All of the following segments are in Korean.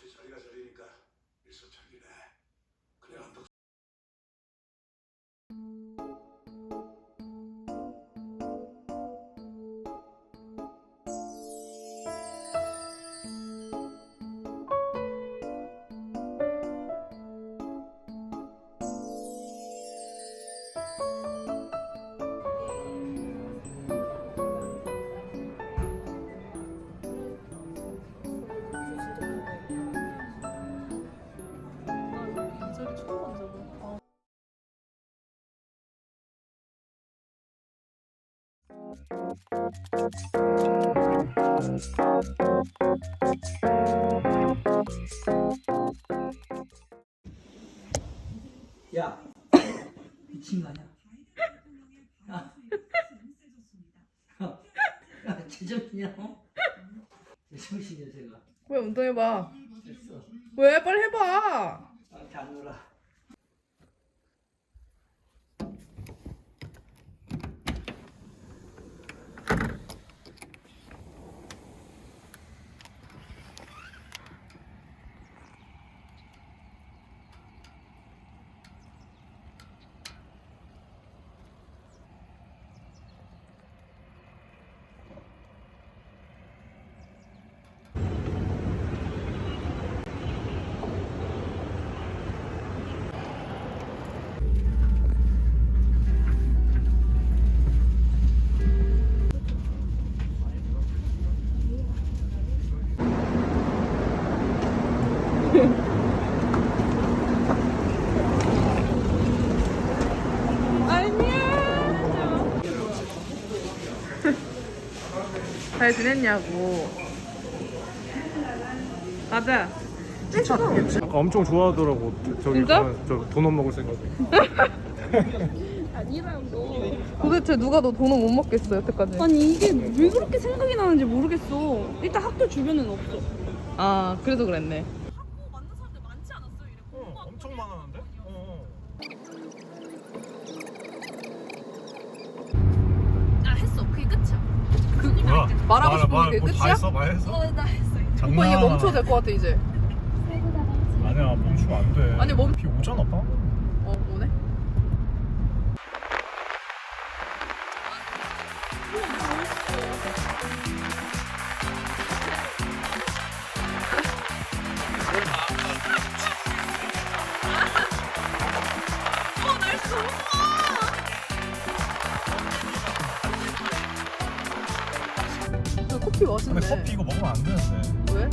역시 자리가 자리니까 일소천리네. 야 미친 거 아니야? 야, 야 제정신이야? 어? 제정신이야 제가 왜 운동해봐. 됐어 왜 빨리 해봐. 나한테 안 놀아 안녕. 잘 지냈냐고. 가자. 아까 엄청 좋아하더라고. 저기 진짜? 가면 저 도넛 먹을 생각에. 도대체 누가 너 돈을 못 먹겠어 여태까지? 아니 이게 왜 그렇게 생각이 나는지 모르겠어. 일단 학교 주변에는 없어. 아 그래서 그랬네. 뭐야? 말하고 싶은 게뭐 끝이야? 다 했어? 많이 했어? 어나 했어. 오빠 이제 멈춰도 될 것 같아 이제. 아니야 멈추면 안 돼. 아니, 멈- 비 오잖아 빠. 어 오네. 커피 근데 맛있네. 커피 이거 먹으면 안 되는데. 왜?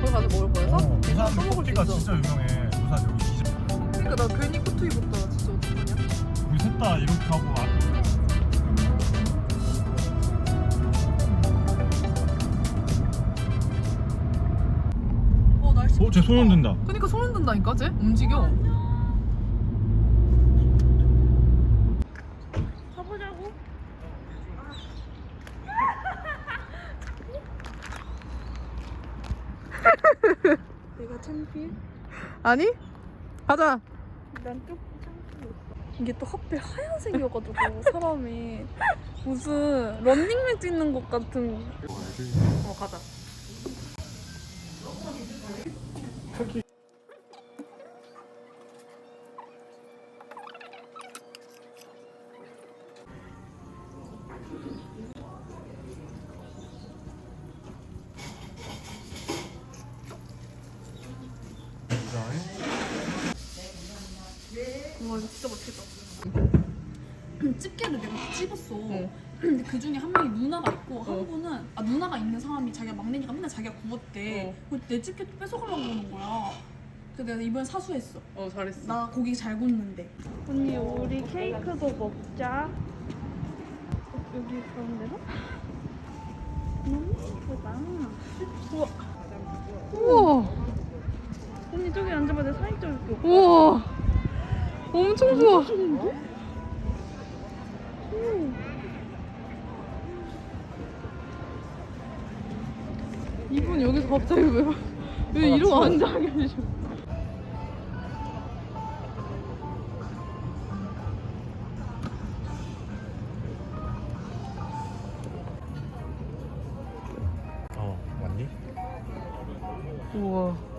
거기 가서 먹을 거여서? 어, 부산 써먹을 수 커피가 있어. 진짜 유명해. 부산 여기 이집. 그러니까 나 괜히 코트 입었다가 진짜 어떡하냐? 우리 셋 다 이렇게 하고 아, 어 날씨. 어, 쟤손 흔든다. 그러니까 소름 돋는다니까 쟤 움직여. 가보자고. 창피해? 아니? 가자. 난 조금 창피해. 이게 또 하필 하얀색이어가지고 사람이 무슨 런닝맨 뛰는 것 같은. 어 가자. 그 중에 한 명이 누나가 있고 어. 한 분은 아 누나가 있는 사람이 자기가 막내니까 맨날 자기가 구웠대. 어. 그내 집게 또 뺏어가려고 하는 거야. 그래서 내가 이번에 사수했어. 어 잘했어. 나 고기 잘 굽는데. 언니 우리 케이크도 먹자. 여기 가운데로? 너무 예쁘다. 우와. 우와. 언니 저기 앉아봐. 내 사진 찍을게. 우와. 엄청 좋아. 이분 여기서 갑자기 왜, 왜 이러고 앉아 계셔? 어, 맞니? 우와.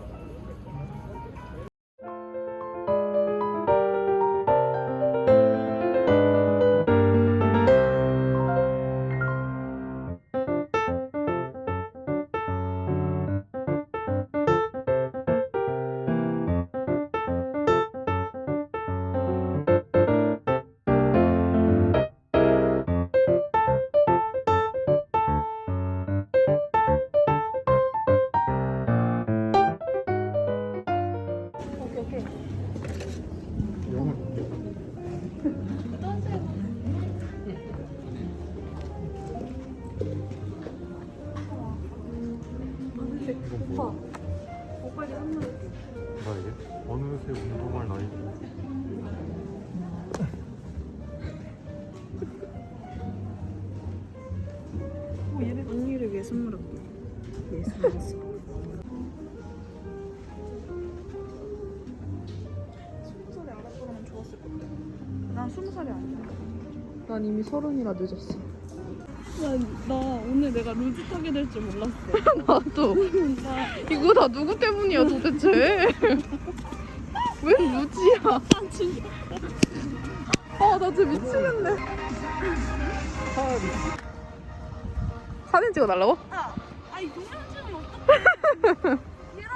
스무 살에 알았더라면 좋았을 것 같아. 난 스무 살이 아니야. 난 이미 서른이라 늦었어. 나, 나 오늘 내가 루즈 타게 될 줄 몰랐어. 나도. 이거 다 누구 때문이야 도대체? 왜 루지야? 아, 나 진짜 미치겠네. 사진 찍어 달라고? 아니 동영 찍으면 어떡해.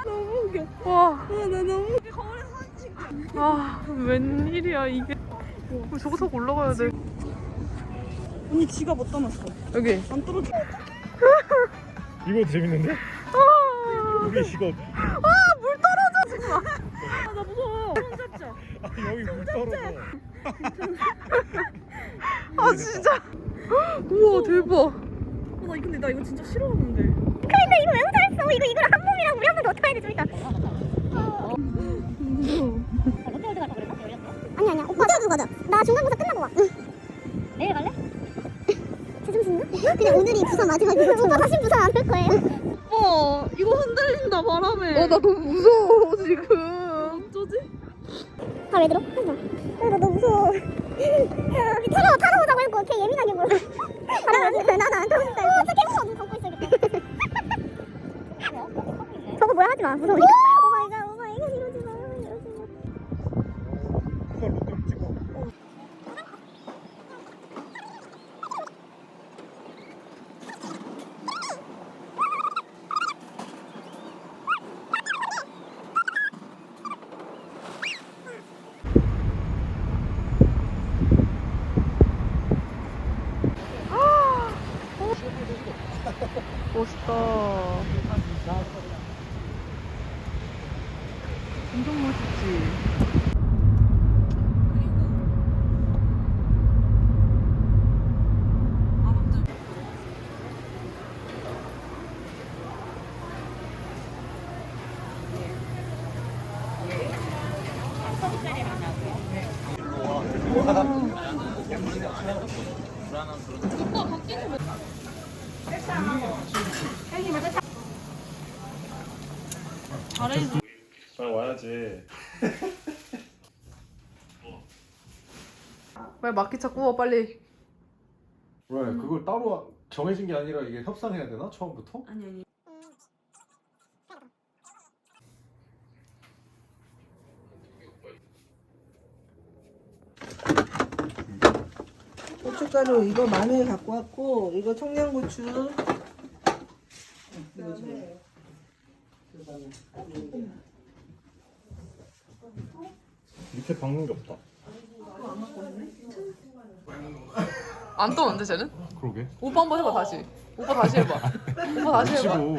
너무 웃겨. 와, 아, 나 너무 웃겨. 거울에 사진 찍자. 아, 웬일이야, 이게. 저거 타고 올라가야 돼. 언니 지갑 어디다 놨어? 여기. 안 떨어져. 이거 재밌는데? 아, 우리 직업 아. 아, 나 무서워. 손 잡자. 아, 여기 물 떨어져 아, 진짜. 우와, 대박. 어, 나 근데 나 이거 진짜 싫어하는데. 근데 이거 왜? 이거 이걸 한 몸이랑 우리 한 번도 어떡해야 돼, 좀 이따. 아니 아니야. 오빠 어디 가자. 나 중간고사 끝나고 와. 응. 내일 갈래? 제정신나? 그냥 오늘이 부산 마지막이고 오빠 다시 부산 안 올 거예요. 오빠 이거 흔들린다 바람에. 어, 나 너무 무서워, 지금. 어쩌지? 아왜 들어? 하지마. 아, 나 너무 무서워. 타러 타러 오자고 했고 걔 예민하게 물어. 바람 안. 나는 안 타고 뭐야 하지 마. 무서워. 오 마이 갓. 오 마이 갓. 이러지 마. 이러지 마. 찍어 멋있다. 엄청 멋있지. 아 와야지 빨리 마키차 구워, 빨리. 왜 그걸 따로 정해진 게 아니라 이게 협상해야 되나 처음부터? 아니 아니. 고춧가루 이거 마늘 갖고 왔고 이거 청양고추 이거 좀 밑에 박는 게 없다 안 떠는데, 쟤는? 그러게 오빠 한 번 해봐, 다시. 오빠 다시 해봐. 오빠 다시 해봐. 치고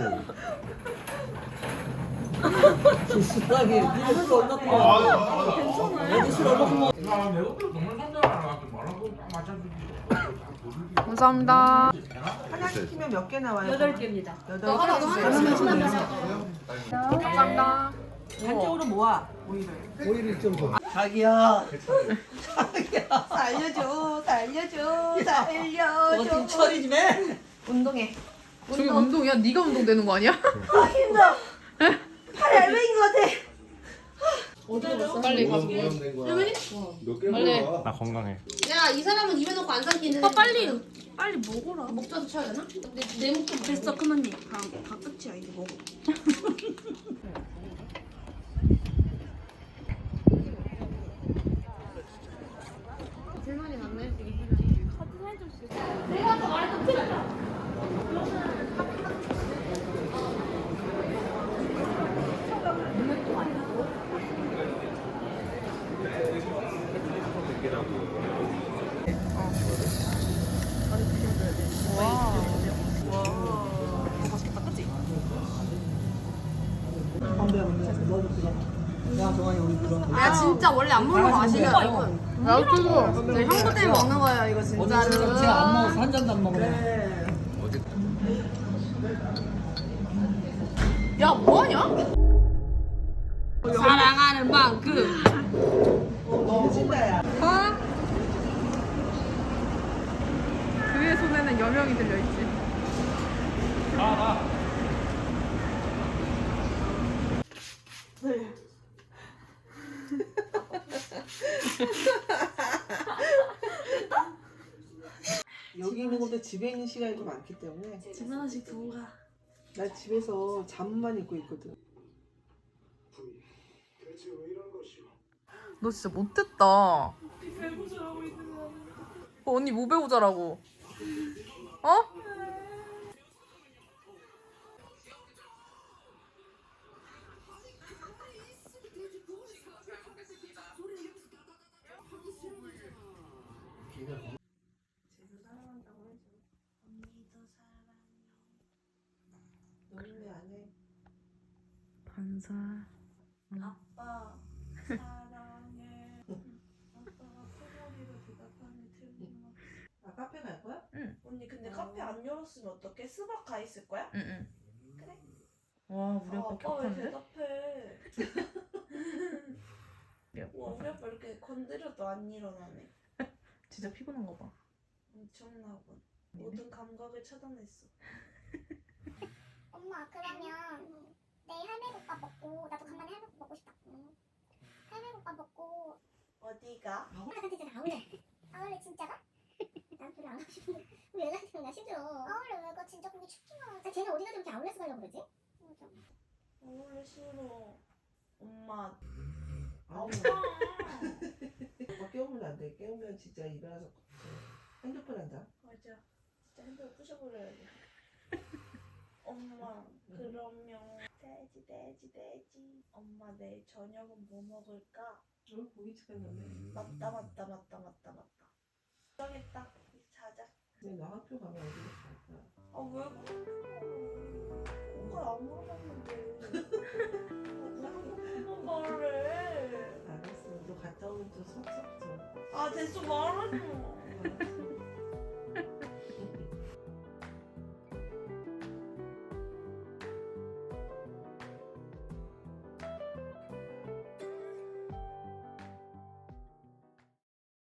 비슷하게 니가 술 얼마 먹어 어디 술 얼마 먹어 감사합니다. 하나 시키면 몇 개 나와요? 여덟 개입니다 여덟 개? 감사합니다. 한쪽으로 모아 오이를 오일을 좀 더. 자기야. 살려줘 살려줘 어떻게 살려줘 처리 좀 해. 운동해 저게 운동이야? 네가 운동되는 거 아니야? 아 힘들어 팔이 것 같아 빨리 가서. 몇개 빨리. 먹어? 나 건강해 야, 이 사람은 입에 넣고 안 삼키는데. 오빠 빨리 빨리 먹어라. 먹자도 쳐야 되나? 근데 내 목도 됐어 큰언니. 다, 다 끝이야 이제 먹어. 건배 건배. 너도 들어. 야 정환이 우리 들어. 아 진짜 원래 안 먹는 거 아시죠? 나도. 네, 형부 때문에 먹는 거예요 이거 어제 진짜로. 진짜 제가 안 먹어서 한 잔도 안 먹네. 야 뭐하냐? 사랑하는 만큼. 너무 신다야. 그의 손에는 여명이 들려있지. 여기 있는 것보다 집에 있는 시간이 더 많기 때문에 집 하나씩 두고 가. 나 집에서 잠만 입고 있거든. 너 진짜 못됐다. 어, 언니 뭐 배우자라고? 어? 반사. 아빠 사랑해. 아빠가 소머리로 대답하는 틀린 아 카페 갈 거야? 언니 근데 카페 안 열었으면 어떡해? 스박 가 있을 거야? 응응. 그래. 와 우리 아, 아빠 아빠 왜 격한데? 대답해? 야, 와 우리 아빠 이렇게 건드려도 안 일어나네. 진짜 피곤한가 봐. 엄청나군. 모든 감각을 차단했어. 엄마 그러면 내일 할매국밥 먹고 나도 간만에 할매국 먹고 싶다. 응. 할매국밥 먹고 어디가? 데는 아울렛. 아울렛 진짜 가? 난 별로 안 가고 싶은데 왜 얘한테 나 싫어. 아울렛 왜가 진짜 거기 춥지만. 자 걔는 어디 가서 이렇게 아울렛 가려고 그러지? 맞아. 원래 싫어. 엄마. 아빠. 오빠 깨우면 안 돼. 깨우면 진짜 일어나서 핸드폰 한다. 맞아. 진짜 핸드폰 부셔버려야 돼. 엄마, 그러면 돼지 돼지 돼지. 엄마 내일 저녁은 뭐 먹을까? 어? 고기 찾았는데. 맞다 맞다 맞다 맞다 맞다. 정했다. 이제 자자. 근데 나 학교 가면 어디로 갈까? 아왜 그래? 오빠 안 물어봤는데. 아, 말해. 알았어. 너 갔다 오면 또 섭섭져. 아 됐어 말하지 마.